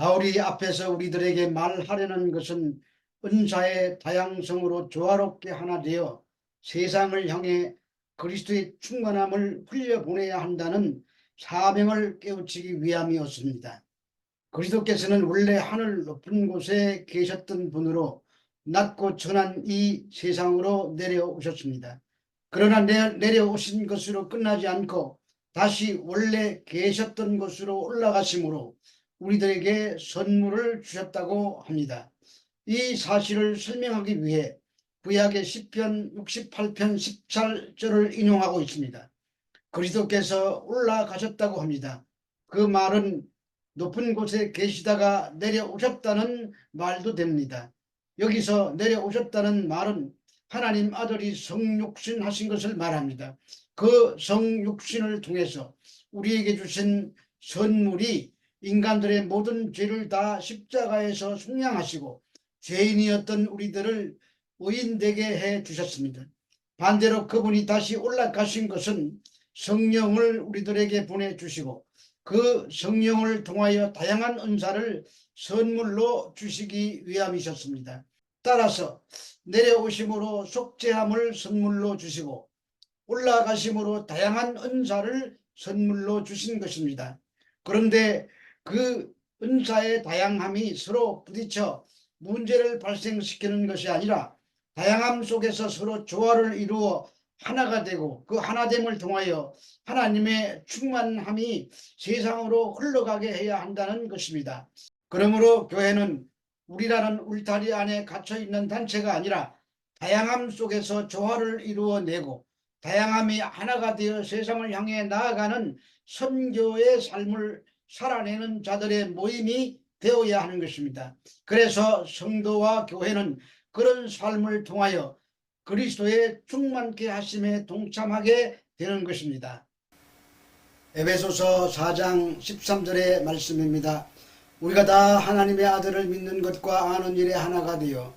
바울이 앞에서 우리들에게 말하려는 것은 은사의 다양성으로 조화롭게 하나 되어 세상을 향해 그리스도의 충만함을 흘려보내야 한다는 사명을 깨우치기 위함이었습니다. 그리스도께서는 원래 하늘 높은 곳에 계셨던 분으로 낮고 천한 이 세상으로 내려오셨습니다. 그러나 내, 내려오신 것으로 끝나지 않고 다시 원래 계셨던 곳으로 올라가심으로 우리들에게 선물을 주셨다고 합니다. 이 사실을 설명하기 위해 구약의 10편 68편 14절을 인용하고 있습니다. 그리스도께서 올라가셨다고 합니다. 그 말은 높은 곳에 계시다가 내려오셨다는 말도 됩니다. 여기서 내려오셨다는 말은 하나님 아들이 성육신 하신 것을 말합니다. 그 성육신을 통해서 우리에게 주신 선물이 인간들의 모든 죄를 다 십자가에서 숙량하시고 죄인이었던 우리들을 의인되게 해 주셨습니다. 반대로 그분이 다시 올라가신 것은 성령을 우리들에게 보내주시고 그 성령을 통하여 다양한 은사를 선물로 주시기 위함이셨습니다. 따라서 내려오심으로 속죄함을 선물로 주시고 올라가심으로 다양한 은사를 선물로 주신 것입니다. 그런데 그 은사의 다양함이 서로 부딪혀 문제를 발생시키는 것이 아니라 다양함 속에서 서로 조화를 이루어 하나가 되고 그 하나됨을 통하여 하나님의 충만함이 세상으로 흘러가게 해야 한다는 것입니다. 그러므로 교회는 우리라는 울타리 안에 갇혀 있는 단체가 아니라 다양함 속에서 조화를 이루어내고 다양함이 하나가 되어 세상을 향해 나아가는 선교의 삶을 살아내는 자들의 모임이 되어야 하는 것입니다. 그래서 성도와 교회는 그런 삶을 통하여 그리스도의 충만케 하심에 동참하게 되는 것입니다. 에베소서 4장 13절의 말씀입니다. 우리가 다 하나님의 아들을 믿는 것과 아는 일에 하나가 되어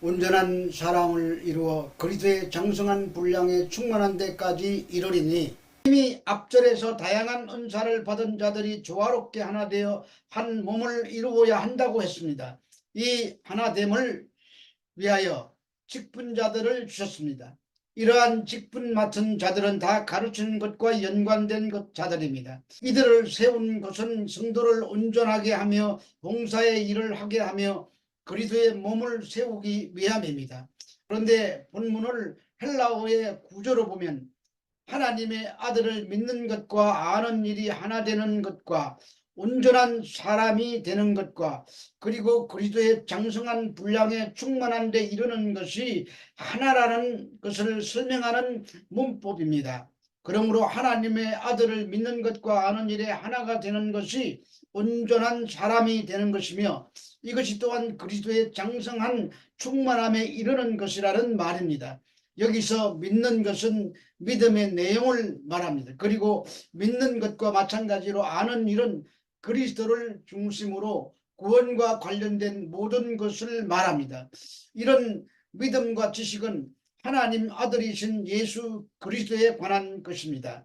온전한 사랑을 이루어 그리스도의 장성한 분량에 충만한 데까지 이르리니 이미 앞절에서 다양한 은사를 받은 자들이 조화롭게 하나 되어 한 몸을 이루어야 한다고 했습니다. 이 하나됨을 위하여 직분자들을 주셨습니다. 이러한 직분 맡은 자들은 다 가르치는 것과 연관된 것 자들입니다. 이들을 세운 것은 성도를 온전하게 하며 봉사의 일을 하게 하며 그리스도의 몸을 세우기 위함입니다. 그런데 본문을 헬라어의 구조로 보면 하나님의 아들을 믿는 것과 아는 일이 하나 되는 것과 온전한 사람이 되는 것과 그리고 그리스도의 장성한 분량에 충만한 데 이르는 것이 하나라는 것을 설명하는 문법입니다. 그러므로 하나님의 아들을 믿는 것과 아는 일에 하나가 되는 것이 온전한 사람이 되는 것이며 이것이 또한 그리스도의 장성한 충만함에 이르는 것이라는 말입니다. 여기서 믿는 것은 믿음의 내용을 말합니다. 그리고 믿는 것과 마찬가지로 아는 일은 그리스도를 중심으로 구원과 관련된 모든 것을 말합니다. 이런 믿음과 지식은 하나님 아들이신 예수 그리스도에 관한 것입니다.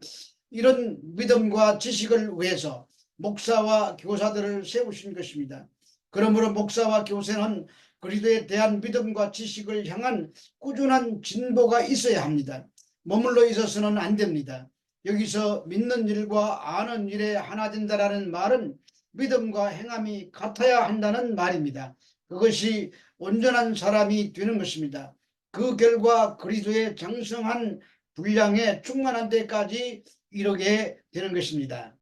이런 믿음과 지식을 위해서 목사와 교사들을 세우신 것입니다. 그러므로 목사와 교사는 그리스도에 대한 믿음과 지식을 향한 꾸준한 진보가 있어야 합니다. 머물러 있어서는 안 됩니다. 여기서 믿는 일과 아는 일에 하나 된다라는 말은 믿음과 행함이 같아야 한다는 말입니다. 그것이 온전한 사람이 되는 것입니다. 그 결과 그리스도의 장성한 분량에 충만한 데까지 이르게 되는 것입니다.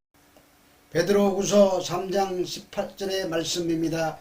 베드로후서 3장 18절의 말씀입니다.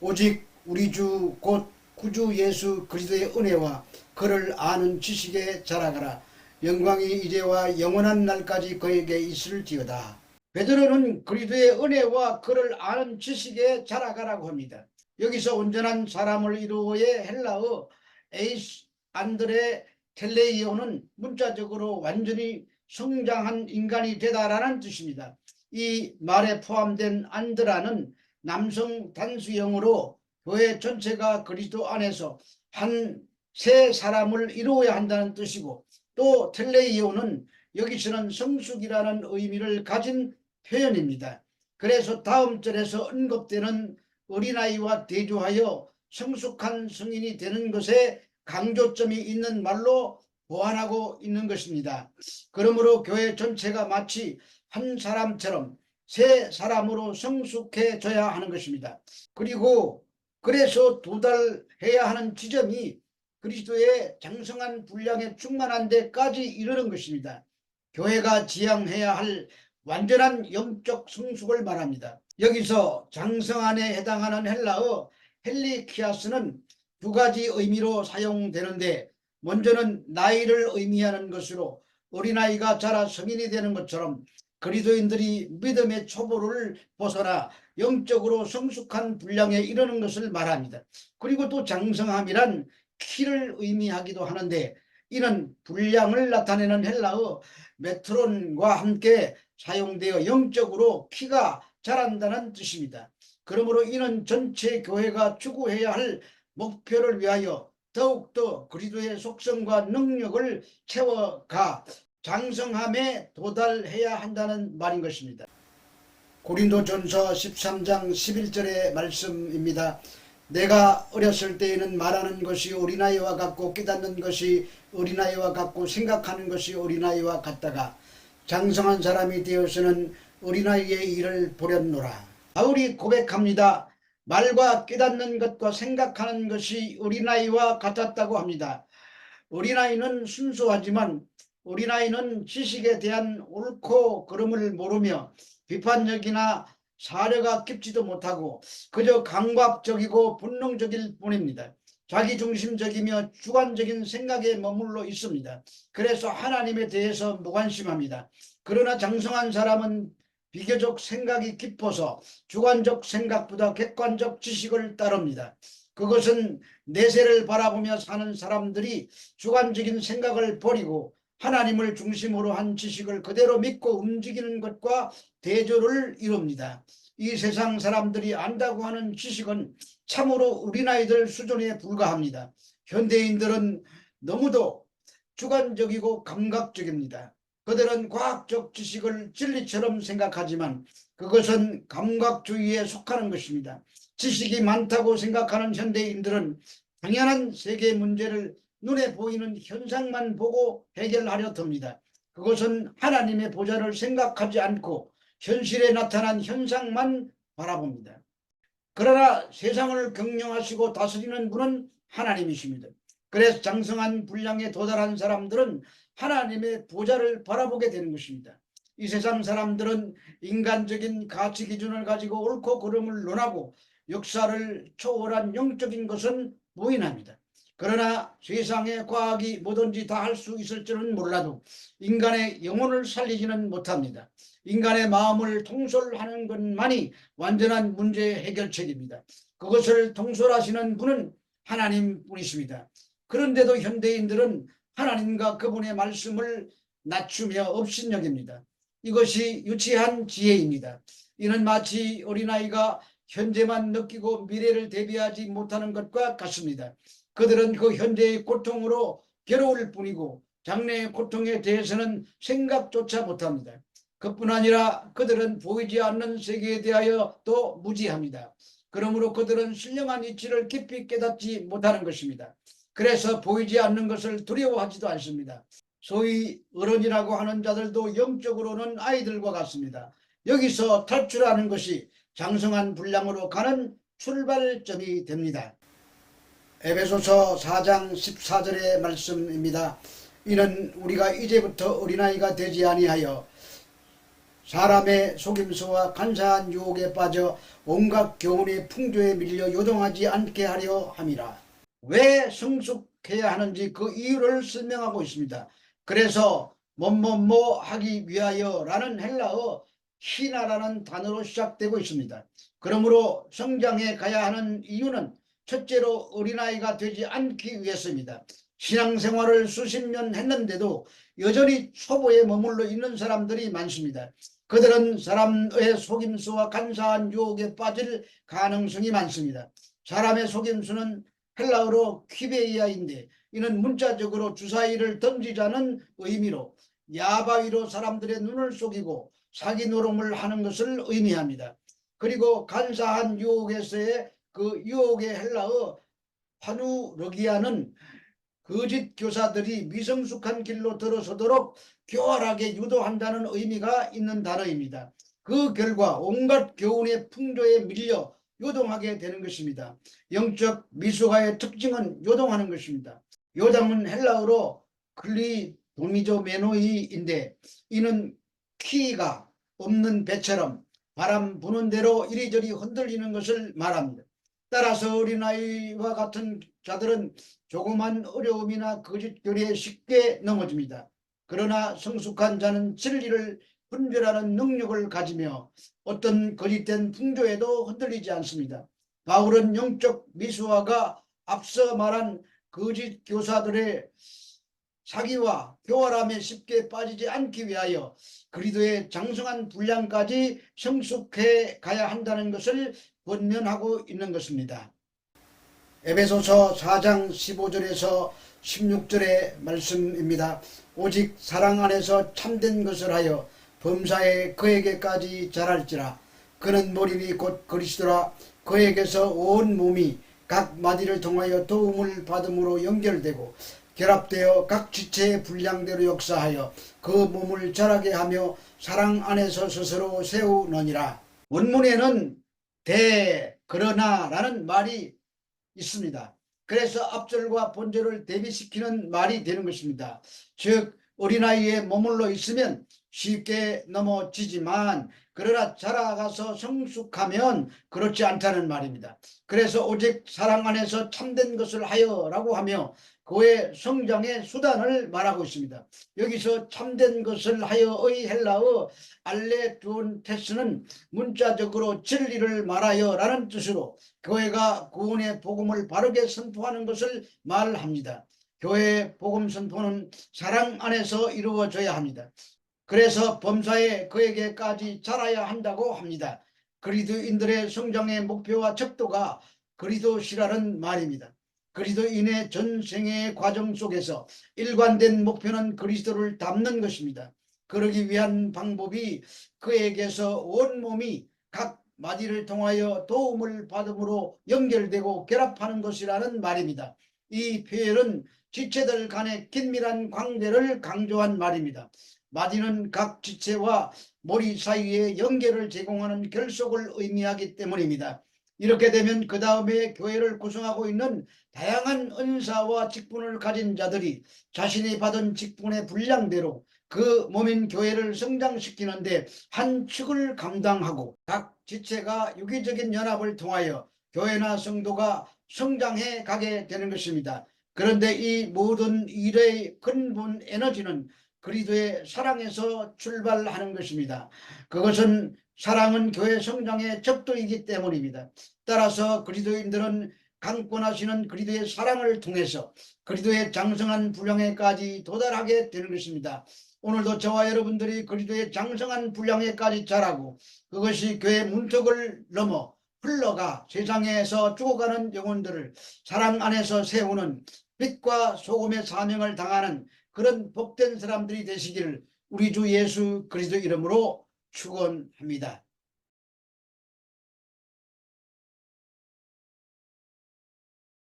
오직 우리 주 곧 구주 예수 그리스도의 은혜와 그를 아는 지식에 자라가라. 영광이 이제와 영원한 날까지 그에게 있을지어다. 베드로는 그리스도의 은혜와 그를 아는 지식에 자라가라고 합니다. 여기서 온전한 사람을 이루어의 헬라어 에이스 안드레 텔레이오는 문자적으로 완전히 성장한 인간이 되다라는 뜻입니다. 이 말에 포함된 안드라는 남성 단수형으로 교회 전체가 그리스도 안에서 한 세 사람을 이루어야 한다는 뜻이고 또 텔레이오는 여기서는 성숙이라는 의미를 가진 표현입니다. 그래서 다음 절에서 언급되는 어린아이와 대조하여 성숙한 성인이 되는 것에 강조점이 있는 말로 보완하고 있는 것입니다. 그러므로 교회 전체가 마치 한 사람처럼 새 사람으로 성숙해져야 하는 것입니다. 그리고 그래서 도달해야 하는 지점이 그리스도의 장성한 분량에 충만한 데까지 이르는 것입니다. 교회가 지향해야 할 완전한 영적 성숙을 말합니다. 여기서 장성한에 해당하는 헬라어 헬리키아스는 두 가지 의미로 사용되는데 먼저는 나이를 의미하는 것으로 어린아이가 자라 성인이 되는 것처럼 그리스도인들이 믿음의 초보를 벗어나 영적으로 성숙한 분량에 이르는 것을 말합니다. 그리고 또 장성함이란 키를 의미하기도 하는데 이는 분량을 나타내는 헬라어 메트론과 함께 사용되어 영적으로 키가 자란다는 뜻입니다. 그러므로 이는 전체 교회가 추구해야 할 목표를 위하여 더욱더 그리스도의 속성과 능력을 채워가 장성함에 도달해야 한다는 말인 것입니다. 고린도전서 13장 11절의 말씀입니다. 내가 어렸을 때에는 말하는 것이 어린아이와 같고 깨닫는 것이 어린아이와 같고 생각하는 것이 어린아이와 같다가 장성한 사람이 되어서는 어린아이의 일을 보렸노라. 바울이 고백합니다. 말과 깨닫는 것과 생각하는 것이 어린아이와 같았다고 합니다. 어린아이는 순수하지만 어린아이는 지식에 대한 옳고 그름을 모르며 비판적이나 사려가 깊지도 못하고 그저 강박적이고 본능적일 뿐입니다. 자기중심적이며 주관적인 생각에 머물러 있습니다. 그래서 하나님에 대해서 무관심합니다. 그러나 장성한 사람은 비교적 생각이 깊어서 주관적 생각보다 객관적 지식을 따릅니다. 그것은 내세를 바라보며 사는 사람들이 주관적인 생각을 버리고 하나님을 중심으로 한 지식을 그대로 믿고 움직이는 것과 대조를 이룹니다. 이 세상 사람들이 안다고 하는 지식은 참으로 어린아이들 수준에 불과합니다. 현대인들은 너무도 주관적이고 감각적입니다. 그들은 과학적 지식을 진리처럼 생각하지만 그것은 감각주의에 속하는 것입니다. 지식이 많다고 생각하는 현대인들은 당연한 세계 문제를 눈에 보이는 현상만 보고 해결하려 듭니다. 그것은 하나님의 보좌를 생각하지 않고 현실에 나타난 현상만 바라봅니다. 그러나 세상을 경영하시고 다스리는 분은 하나님이십니다. 그래서 장성한 분량에 도달한 사람들은 하나님의 보좌를 바라보게 되는 것입니다. 이 세상 사람들은 인간적인 가치 기준을 가지고 옳고 그름을 논하고 역사를 초월한 영적인 것은 무인합니다. 그러나 세상의 과학이 뭐든지 다 할 수 있을 줄은 몰라도 인간의 영혼을 살리지는 못합니다. 인간의 마음을 통솔하는 것만이 완전한 문제 해결책입니다. 그것을 통솔하시는 분은 하나님 뿐이십니다. 그런데도 현대인들은 하나님과 그분의 말씀을 낮추며 업신여깁니다. 이것이 유치한 지혜입니다. 이는 마치 어린아이가 현재만 느끼고 미래를 대비하지 못하는 것과 같습니다. 그들은 그 현재의 고통으로 괴로울 뿐이고 장래의 고통에 대해서는 생각조차 못합니다. 그뿐 아니라 그들은 보이지 않는 세계에 대하여 또 무지합니다. 그러므로 그들은 신령한 이치를 깊이 깨닫지 못하는 것입니다. 그래서 보이지 않는 것을 두려워하지도 않습니다. 소위 어른이라고 하는 자들도 영적으로는 아이들과 같습니다. 여기서 탈출하는 것이 장성한 분량으로 가는 출발점이 됩니다. 에베소서 4장 14절의 말씀입니다. 이는 우리가 이제부터 어린아이가 되지 아니하여 사람의 속임수와 간사한 유혹에 빠져 온갖 교훈의 풍조에 밀려 요동하지 않게 하려 함이라. 왜 성숙해야 하는지 그 이유를 설명하고 있습니다. 그래서 뭐뭐뭐 하기 위하여 라는 헬라어 히나라는 단어로 시작되고 있습니다. 그러므로 성장해 가야 하는 이유는 첫째로 어린아이가 되지 않기 위해서입니다. 신앙생활을 수십 년 했는데도 여전히 초보에 머물러 있는 사람들이 많습니다. 그들은 사람의 속임수와 간사한 유혹에 빠질 가능성이 많습니다. 사람의 속임수는 헬라어로 퀴베이아인데 이는 문자적으로 주사위를 던지자는 의미로 야바위로 사람들의 눈을 속이고 사기 노름을 하는 것을 의미합니다. 그리고 간사한 유혹에서의 그 유혹의 헬라어 파누르기아는 거짓 교사들이 미성숙한 길로 들어서도록 교활하게 유도한다는 의미가 있는 단어입니다. 그 결과 온갖 교훈의 풍조에 밀려 요동하게 되는 것입니다. 영적 미숙아의 특징은 요동하는 것입니다. 요담은 헬라어로 클리 도미조 메노이인데 이는 키가 없는 배처럼 바람 부는 대로 이리저리 흔들리는 것을 말합니다. 따라서 어린아이와 같은 자들은 조그만 어려움이나 거짓교리에 쉽게 넘어집니다. 그러나 성숙한 자는 진리를 분별하는 능력을 가지며 어떤 거짓된 풍조에도 흔들리지 않습니다. 바울은 영적 미수화가 앞서 말한 거짓 교사들의 사기와 교활함에 쉽게 빠지지 않기 위하여 그리도의 장성한 분량까지 성숙해 가야 한다는 것을 권면하고 있는 것입니다. 에베소서 4장 15절에서 16절의 말씀입니다. 오직 사랑 안에서 참된 것을 하여 범사에 그에게까지 자랄지라 그는 머리니 곧 그리스도라 그에게서 온 몸이 각 마디를 통하여 도움을 받음으로 연결되고 결합되어 각 지체의 분량대로 역사하여 그 몸을 자라게 하며 사랑 안에서 스스로 세우느니라 원문에는 대 그러나 라는 말이 있습니다. 그래서 앞절과 본절을 대비시키는 말이 되는 것입니다. 즉 어린아이에 머물러 있으면 쉽게 넘어지지만 그러나 자라가서 성숙하면 그렇지 않다는 말입니다. 그래서 오직 사랑 안에서 참된 것을 하여라고 하며 그의 성장의 수단을 말하고 있습니다. 여기서 참된 것을 하여의 헬라어 알레두온테스는 문자적으로 진리를 말하여 라는 뜻으로 교회가 구원의 복음을 바르게 선포하는 것을 말합니다. 교회 복음 선포는 사랑 안에서 이루어져야 합니다. 그래서 범사에 그에게까지 자라야 한다고 합니다. 그리스도인들의 성장의 목표와 척도가 그리스도시라는 말입니다. 그리스도인의 전생의 과정 속에서 일관된 목표는 그리스도를 닮는 것입니다. 그러기 위한 방법이 그에게서 온몸이 각 마디를 통하여 도움을 받음으로 연결되고 결합하는 것이라는 말입니다. 이 표현은 지체들 간의 긴밀한 관계를 강조한 말입니다. 마디는 각 지체와 머리 사이에 연결을 제공하는 결속을 의미하기 때문입니다. 이렇게 되면 그 다음에 교회를 구성하고 있는 다양한 은사와 직분을 가진 자들이 자신이 받은 직분의 분량대로 그 몸인 교회를 성장시키는데 한 축을 감당하고 각 지체가 유기적인 연합을 통하여 교회나 성도가 성장해 가게 되는 것입니다. 그런데 이 모든 일의 근본 에너지는 그리스도의 사랑에서 출발하는 것입니다. 그것은 사랑은 교회 성장의 척도이기 때문입니다. 따라서 그리스도인들은 강권하시는 그리스도의 사랑을 통해서 그리스도의 장성한 분량에까지 도달하게 되는 것입니다. 오늘도 저와 여러분들이 그리스도의 장성한 분량에까지 자라고 그것이 교회 문턱을 넘어 흘러가 세상에서 죽어가는 영혼들을 사랑 안에서 세우는 빛과 소금의 사명을 당하는 그런 복된 사람들이 되시기를 우리 주 예수 그리스도 이름으로 축원합니다.